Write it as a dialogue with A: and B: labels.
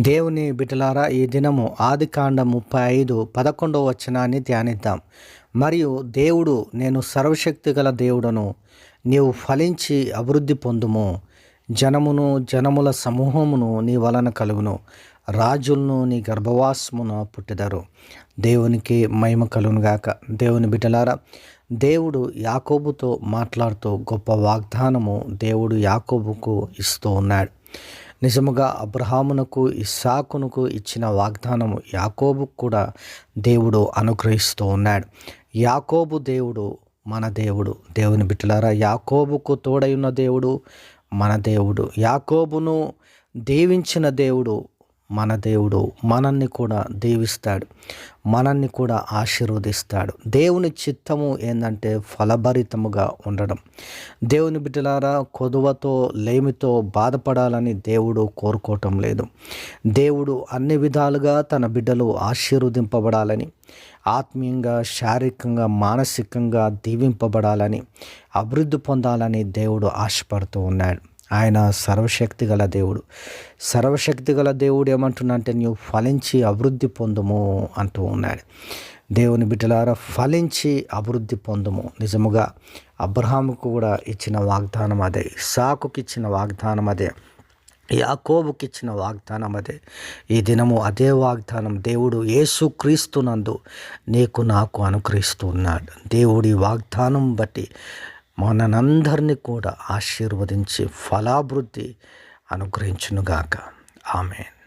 A: దేవుని బిడ్డలారా ఈ దినము ఆది కాండ ముప్పై ఐదు పదకొండవ వచనాన్ని ధ్యానిద్దాం. మరియు దేవుడు నేను సర్వశక్తి గల దేవుడను నీవు ఫలించి అభివృద్ధి పొందుము. జనమును జనముల సమూహమును నీ వలన కలుగును. రాజులను నీ గర్భవాసమున పుట్టిదరు. దేవునికి మహిమ కలుగునుగాక దేవుని బిడ్డలారా దేవుడు యాకోబుతో మాట్లాడుతూ గొప్ప వాగ్దానము దేవుడు యాకోబుకు ఇస్తూ ఉన్నాడు. నిజముగా అబ్రహామునకు ఇస్సాకునకు ఇచ్చిన వాగ్దానము యాకోబుకు కూడా దేవుడు అనుగ్రహిస్తూ ఉన్నాడు. యాకోబు దేవుడు మన దేవుడు. దేవుని బిడ్డలారా యాకోబుకు తోడైన దేవుడు మన దేవుడు. యాకోబును దీవించిన దేవుడు మన దేవుడు మనల్ని కూడా దీవిస్తాడు మనల్ని కూడా ఆశీర్వదిస్తాడు. దేవుని చిత్తము ఏంటంటే ఫలభరితముగా ఉండడం. దేవుని బిడ్డలారా కొదువతో లేమితో బాధపడాలని దేవుడు కోరుకోవటం లేదు. దేవుడు అన్ని విధాలుగా తన బిడ్డలు ఆశీర్వదింపబడాలని ఆత్మీయంగా శారీరకంగా మానసికంగా దీవింపబడాలని అభివృద్ధి పొందాలని దేవుడు ఆశపడుతూ ఉన్నాడు. ఆయన సర్వశక్తి గల దేవుడు. సర్వశక్తి గల దేవుడు ఏమంటున్నంటే నీవు ఫలించి అభివృద్ధి పొందుము అంటూ ఉన్నాడు. దేవుని బిడ్డలారా ఫలించి అభివృద్ధి పొందుము. నిజముగా అబ్రహాముకు కూడా ఇచ్చిన వాగ్దానం అదే సాకుకి ఇచ్చిన వాగ్దానం అదే యాకోబుకి ఇచ్చిన వాగ్దానం అదే. ఈ దినము అదే వాగ్దానం దేవుడు యేసుక్రీస్తునందు నీకు నాకు అనుగ్రహిస్తున్నాడు దేవుడి వాగ్దానం బట్టి మనందరినీ కూడా ఆశీర్వదించి ఫలాభివృద్ధి అనుగ్రహించునుగాక. ఆమెన్.